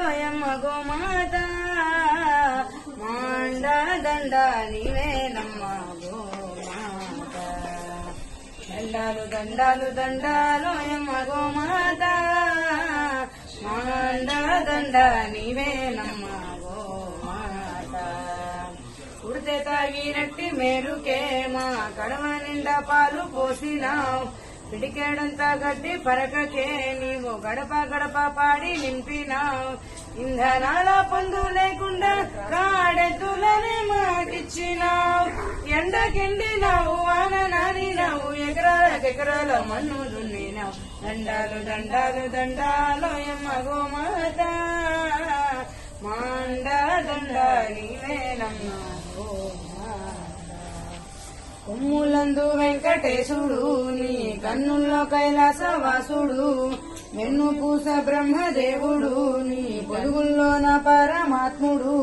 లోయమ్మ గోమాత మాండ దండ నీవేనమ్మ గోమాత దండాలు దండాలు దండాలోయమ్మ గోమాత మాండ దండ నీవేనమ్మ గోమాత ఉడితే తాగినట్టి మేలుకే మా కడవ నిండా పాలు పోసినావు పిడికేడంతా గడ్డి పరకకే నీవు గడప గడప పాడి నింపినావు. ఇంధనాల పొందు లేకుండా కాడెద్దులనే మాకిచ్చినావు. ఎండకెండినావు వాన నానినావు ఎకరాలకెకరాల మన్ను దున్నినావు. దండాలు దండాలు దండాలు ఎమ్మ గోమాత. మాండ దండ నీవేనమ్మ కొమ్ముల నందు వెంకటేశుడు నీ కన్నుల్లో కైలాసవాసుడు వెన్ను పూస బ్రహ్మదేవుడు నీ నా పరమాత్ముడు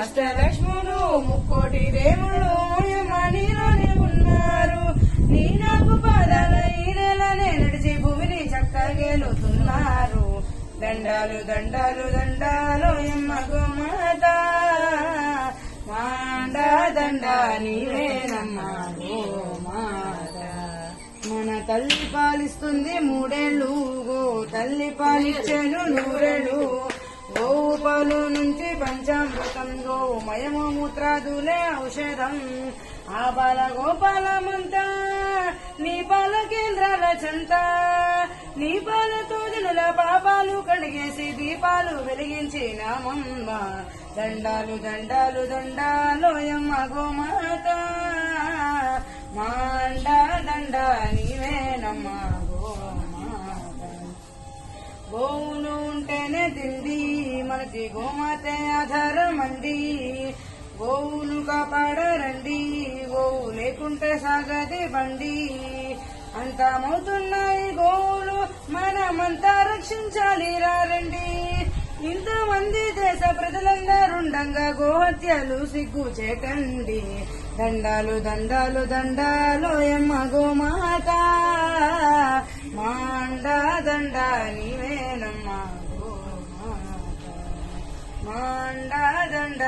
అష్టలక్ష్ముడు ముక్కోటి దేవుడు నీలోనే ఉన్నారు. నీ నాకు పాదాలనే నడిచి భూమిని చక్కగేలుతున్నారు దండాలు దండాలు దండాలు ఎమ్మగు మాత మా దండ నీవేనమ్మా గోమాత మన తల్లి పాలిస్తుంది మూడేళ్ళు గో తల్లి పాలిచ్చాను నూరేళ్ళు. గోవు పాలు నుంచి పంచామృతం గోవు మయము మూత్రాదులే ఔషధం. ఆ బాల గోపాలమంతా నీ బాల కేంద్రాల చెంత నీ బాల జనుల పాపాలు కడిగేసి దీపాలు వెలిగించినామమ్మ దండాలు దండాలు దండాలోయమ్మ గోమాత. మాండ దండ నీవేనమ్మ గోమాత. గోవులు ఉంటేనే తిండి మనకి గోమాతే ఆధారం గోవును కాపాడరండి గోవు లేకుంటే సాగది బండి. అంతమవుతున్నా మనమంతా రక్షించాలి రండి ఇంతమంది దేశ ప్రజలందరుండంగా గోహత్యలు సిగ్గు చేకండి దండాలు దండాలు దండాలు ఎమ్మ గోమాత. మాండ దండ నీవేనమ్మ గోమాత. మాండ దండ